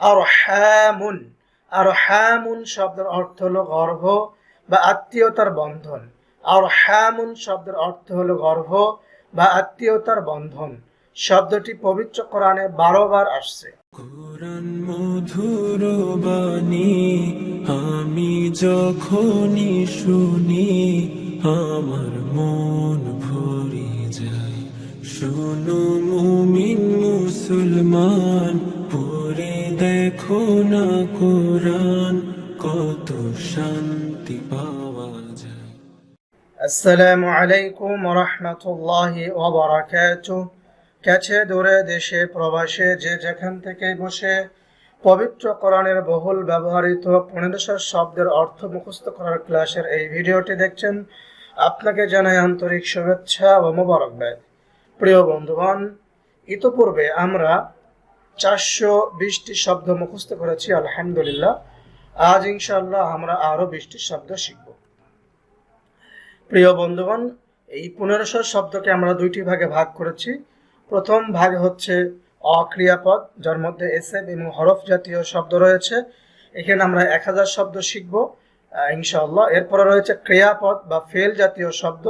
আর হ্যামুন আর হ্যামুন শব্দের অর্থ হলো গর্ভ বা আত্মীয়তার বন্ধন। আর হ্যামুন শব্দের অর্থ হলো গর্ভ বা আত্মীয়তার বন্ধন। শব্দটি পবিত্র কোরআনে বারো বার আসছে। কোরআন মধুর বাণী, আমি যখনই শুনি, আমার মন ভরে যায়। শোনো মুমিন মুসলমান না কোরআন, কত শান্তি পাওয়া যায়। আসসালামু আলাইকুম রহমতুল্লাহি ওবরাকাতুহ কাছে দূরে দেশে প্রবাসে যে যেখান থেকে বসে পবিত্র কোরআনের বহুল ব্যবহৃত পনেরোশো শব্দের অর্থ মুখস্থ করার ক্লাসের এই ভিডিওটি দেখছেন আপনাকে জানাই আন্তরিক শুভেচ্ছা ও মোবারকবাদ। প্রিয় বন্ধুগণ, ইতোপূর্বে আমরা চারশো বিশটি শব্দ মুখস্থ করেছি আলহামদুলিল্লাহ। আজ ইনশাল্লাহ আমরা আরও বিশটি শব্দ শিখব। প্রিয় বন্ধুগণ এই পনেরোশো শব্দকে আমরা দুইটি ভাগে ভাগ করেছি। প্রথম ভাগ হচ্ছে অক্রিয়াপদ যার মধ্যে এসএম এবং হরফ জাতীয় শব্দ রয়েছে। এখানে আমরা এক হাজার শব্দ শিখব আহ, ইনশাআল্লাহ। এরপরে রয়েছে ক্রিয়াপদ বা ফেল জাতীয় শব্দ।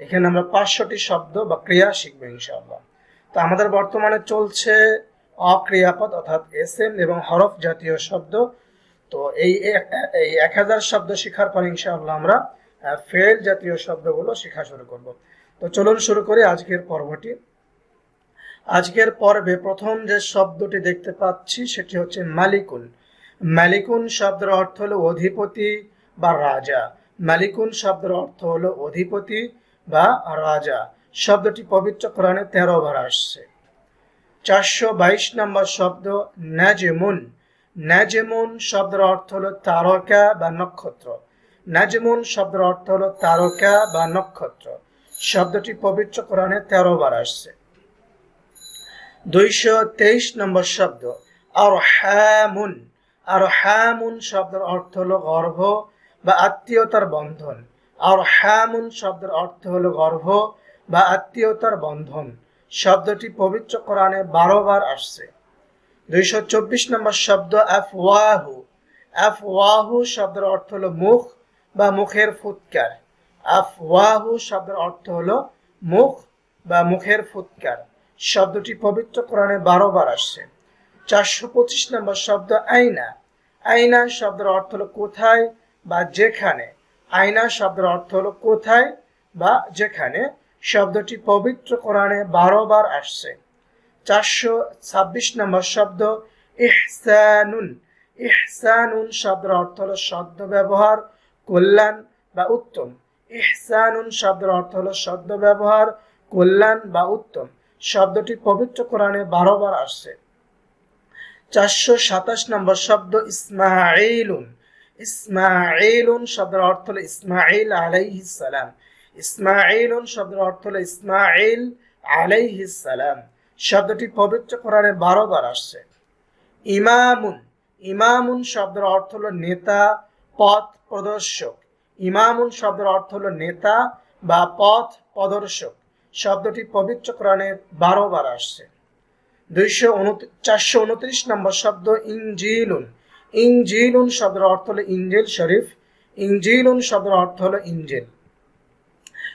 এখানে আমরা পাঁচশোটি শব্দ বা ক্রিয়া শিখব ইনশাল্লাহ তো আমাদের বর্তমানে চলছে অক্রিয়াপদ অর্থাৎ এসএম এবং হরফ জাতীয় শব্দ। তো এই এক হাজার শব্দ শেখার পর ইনশাআল্লাহ আমরা ফেল জাতীয় শব্দগুলো শেখা শুরু করব। তো চলুন শুরু করি আজকের পর্বটি। আজকের পর্বে প্রথম যে শব্দটি দেখতে পাচ্ছি সেটি হচ্ছে মালিকুন। মালিকুন শব্দের অর্থ হলো অধিপতি বা রাজা। মালিকুন শব্দের অর্থ হলো অধিপতি বা রাজা। শব্দটি পবিত্র কোরআনে তেরো বার আসছে। চারশো বাইশ নম্বর শব্দ নাজেমুন। নাজেমুন শব্দের অর্থ হলো তারকা বা নক্ষত্র। নাজেমুন শব্দের অর্থ হলো তারকা বা নক্ষত্র। শব্দটি পবিত্র কোরআনে তেরো বার আসছে। দুইশো তেইশ নম্বর শব্দ আর হ্যামুন আর হ্যামুন শব্দের অর্থ হলো গর্ভ বা আত্মীয়তার বন্ধন। আর হ্যামুন শব্দের অর্থ হলো গর্ভ বা আত্মীয়তার বন্ধন। শব্দটি পবিত্র কোরআনে বারো বার আসছে। দুইশো চব্বিশ নম্বর শব্দ আফওয়াহু। আফওয়াহু শব্দের অর্থ হলো মুখ বা মুখের ফুৎকার। আফওয়াহু শব্দের অর্থ হলো মুখ বা মুখের ফুৎকার। শব্দটি পবিত্র কোরআনে বারো বার আসছে। চারশো পঁচিশ নম্বর শব্দ আইনা আইনা শব্দের অর্থ হলো কোথায় বা যেখানে। আয়না শব্দের অর্থ হলো কোথায় বা যেখানে শব্দটি পবিত্র কোরআনে বারো বার আসছে। চারশো ছাব্বিশ নম্বর শব্দ ইহসানুন। ইহসানুন শব্দের অর্থ হলো সদ্য ব্যবহার, কল্যাণ বা উত্তম। ইহসানুন শব্দের অর্থ হলো সদ্য ব্যবহার, কল্যাণ বা উত্তম। শব্দটি পবিত্র কোরআনে বারো বার আসছে। চারশো সাতাশ নম্বর শব্দ ইসমাইলুন ইসমাইলুন শব্দের অর্থ হল ইসমাইল আলাইহিস সালাম। ইসমাইলুন শব্দের অর্থ হলো ইসমাইল আলাইহিস সালাম। শব্দটি পবিত্র কোরআনে বারো বার আসছে। ইমামুন ইমামুন শব্দের অর্থ হলো নেতা, পথ প্রদর্শক। ইমামুন শব্দের অর্থ হলো নেতা বা পথ প্রদর্শক। শব্দটি পবিত্র কোরআনে বারো বার আসছে। দুইশো চারশো উনত্রিশ নম্বর শব্দ ইঞ্জিলুন ইঞ্জিলুন শব্দের অর্থ হলো ইঞ্জিল শরীফ। ইঞ্জিলুন শব্দের অর্থ হলো ইঞ্জিল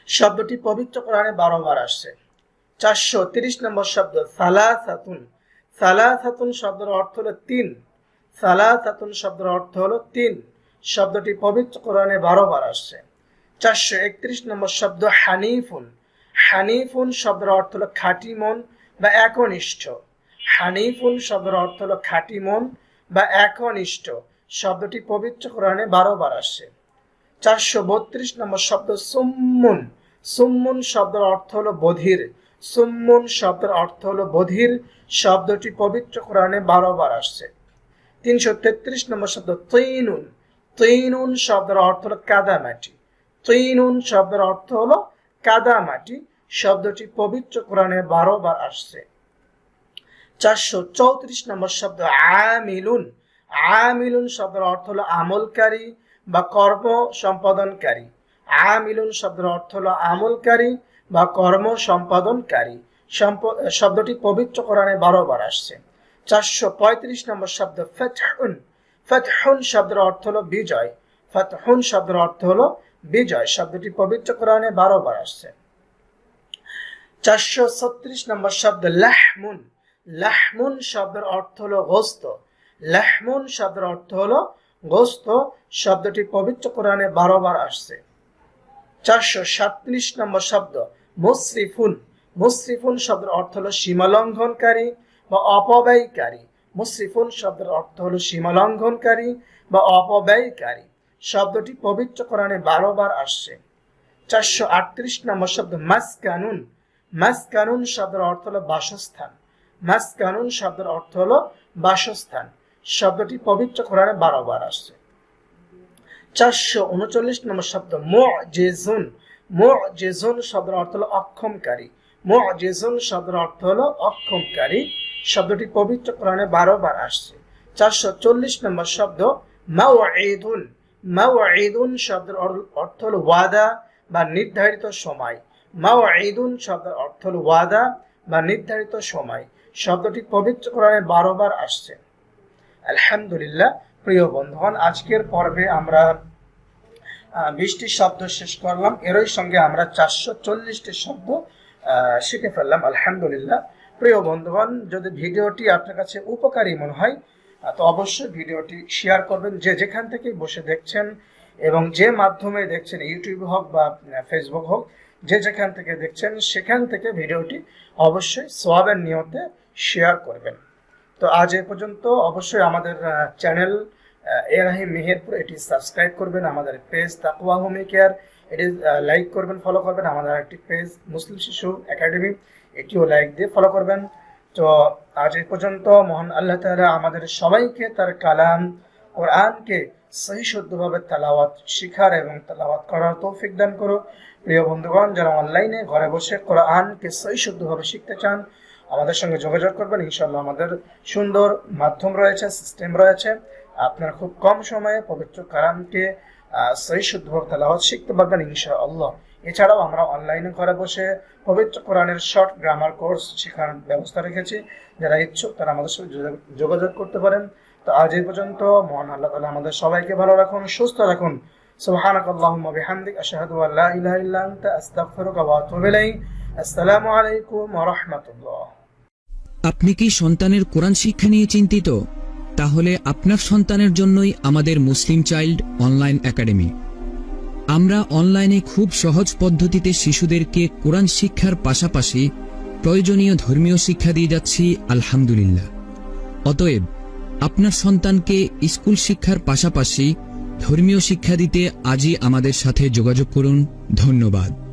শব্দটি পবিত্র কোরআনে বারো বার আসছে। চারশো তিরিশ নম্বর শব্দ সালা সাতুন সালাসাতুন। সালাসাতুন শব্দের অর্থ হলো তিন। সালা সাতুন শব্দের অর্থ হলো তিন। শব্দটি পবিত্র কোরআনে বারো বার আসছে। চারশো একত্রিশ নম্বর শব্দ, হানিফুন। হানিফুন শব্দের অর্থ হলো খাঁটি মন বা একনিষ্ঠ। হানিফুন শব্দের অর্থ হলো খাঁটি মন বা একনিষ্ঠ। শব্দটি পবিত্র কোরআনে বারো বার আসছে। চারশো বত্রিশ নম্বর শব্দ সুম্মুন। সুম্মুন শব্দের অর্থ হলো বধির। সুম্মুন শব্দের অর্থ হলো বধির। শব্দটি পবিত্র কোরআনে বারোবার আসছে। তিনশো তেত্রিশ নম্বর শব্দ তৈনুন। তৈনুন শব্দের অর্থ হলো কাদামাটি। তৈনুন শব্দের অর্থ হলো কাদামাটি। শব্দটি পবিত্র কোরআনে বারো বার আসছে। চারশো চৌত্রিশ নম্বর শব্দ আমিলুন। আমিলুন শব্দের অর্থ হলো আমলকারী। বা কর্ম সম্পাদনকারী। আমিলুন শব্দের অর্থ হলো আমলকারী বা কর্ম সম্পাদনকারী। সম্প- শব্দটি পবিত্র কোরআনে বারো বার আসছে। চারশো পঁয়ত্রিশ নম্বর শব্দ ফেতহুন। ফেতহুন শব্দের অর্থ হলো বিজয়। ফেতহুন শব্দের অর্থ হলো বিজয়। শব্দটি পবিত্র কোরআনে বারো বার আসছে। চারশো ছত্রিশ নম্বর শব্দ লাহমুন। লাহমুন শব্দের অর্থ হলো গোস্ত। লাহমুন শব্দের অর্থ হলো গোস্ত শব্দটি পবিত্র কোরআনে বারো বার আসছে। চারশো সাতত্রিশ নম্বর শব্দ, মুসরিফুন। মুসরিফুন শব্দের অর্থ হলো সীমালঙ্ঘনকারী বা অপব্যয়কারী। মুসরিফুন শব্দের অর্থ হলো সীমালঙ্ঘনকারী বা অপব্যয়কারী। শব্দটি পবিত্র কোরআনে বারো বার আসছে। চারশো আটত্রিশ নম্বর শব্দ, মাসকানুন। মাসকানুন শব্দের অর্থ হলো বাসস্থান। মাসকানুন শব্দের অর্থ হলো বাসস্থান। শব্দটি পবিত্র কোরআনে বারো বার আসছে। চারশো উনচল্লিশ নম্বর শব্দ মো জেজুন মো জেজুন শব্দের অর্থ হলো অক্ষমকারী। মো জেজুন শব্দের অর্থ হলো অক্ষমকারী। শব্দটি পবিত্র কোরআনে বারো বার আসছে। চারশো চল্লিশ নম্বর শব্দ মাও ঈদুন মাও ঈদুন শব্দের অর- অর্থ হলো ওয়াদা বা নির্ধারিত সময়। মাও ঈদুন শব্দের অর্থ হলো ওয়াদা বা নির্ধারিত সময়। শব্দটি পবিত্র কোরআনে বারো বার আসছে। আলহামদুলিল্লাহ, প্রিয় বন্ধুগণ, আজকের পর্বে আমরা বিশটি শব্দ শেষ করলাম। এরই সঙ্গে আমরা চারশো চল্লিশটি শব্দ শিখে ফেললাম, আলহামদুলিল্লাহ। প্রিয় বন্ধুগণ, যদি ভিডিওটি আপনার কাছে উপকারী মনে হয় তো অবশ্যই ভিডিওটি শেয়ার করবেন। যে যেখান থেকে বসে দেখছেন এবং যে মাধ্যমে দেখছেন, ইউটিউব হোক বা ফেসবুক হোক, যে যেখান থেকে দেখছেন, সেখান থেকে ভিডিওটি অবশ্যই সোয়াবের নিয়তে শেয়ার করবেন। তো আজ এ পর্যন্ত অবশ্যই আমাদের চ্যানেল এরাহিম মেহেরপুর, এটি সাবস্ক্রাইব করবেন আমাদের পেজ তাকুয়া হোমি কেয়ার এটি লাইক করবেন ফলো করবেন আমাদের একটি পেজ মুসলিম শিশু একাডেমি এটিও লাইক দিয়ে ফলো করবেন। তো আজ এ পর্যন্ত মহান আল্লাহ তালা আমাদের সবাইকে তার কালাম, কোরআনকে সহি শুদ্ধভাবে তালাওয়াত শিখার এবং তালাওয়াত করার তৌফিক দান করো। প্রিয় বন্ধুগণ যারা অনলাইনে ঘরে বসে কোরআনকে সহি শুদ্ধভাবে শিখতে চান আমাদের সঙ্গে যোগাযোগ করবেন। ইনশাল্লাহ আমাদের সুন্দর মাধ্যম রয়েছে সিস্টেম রয়েছে। আপনার খুব কম সময়ে পবিত্র কালামকে আহ, সহি শুদ্ধভাবে তালাওয়াত শিখতে পারবেন ইনশাআল্লাহ। এছাড়াও আমরা অনলাইনে ঘরে বসে পবিত্র কোরআনের শর্ট গ্রামার কোর্স শেখার ব্যবস্থা রেখেছি। যারা ইচ্ছুক তারা আমাদের সঙ্গে যোগাযোগ করতে পারেন। তো আজ এই পর্যন্ত মহান আল্লাহ তালা আমাদের সবাইকে ভালো রাখুন সুস্থ রাখুন سبحانك اللهم وبحمدك أشهد أن لا إله إلا أنت أستغفرك وأتوب إليك السلام عليكم ورحمة الله আপনি কি সন্তানের কোরআন শিক্ষা নিয়ে চিন্তিত তাহলে আপনার সন্তানের জন্যই আমাদের মুসলিম চাইল্ড অনলাইন একাডেমি আমরা অনলাইনে খুব সহজ পদ্ধতিতে শিশুদেরকে কোরআন শিক্ষার পাশাপাশি প্রয়োজনীয় ধর্মীয় শিক্ষা দিয়ে যাচ্ছি আলহামদুলিল্লাহ অতএব আপনার সন্তানকে স্কুল শিক্ষার পাশাপাশি ধর্মীয় শিক্ষা দিতে আজই আমাদের সাথে যোগাযোগ করুন। ধন্যবাদ।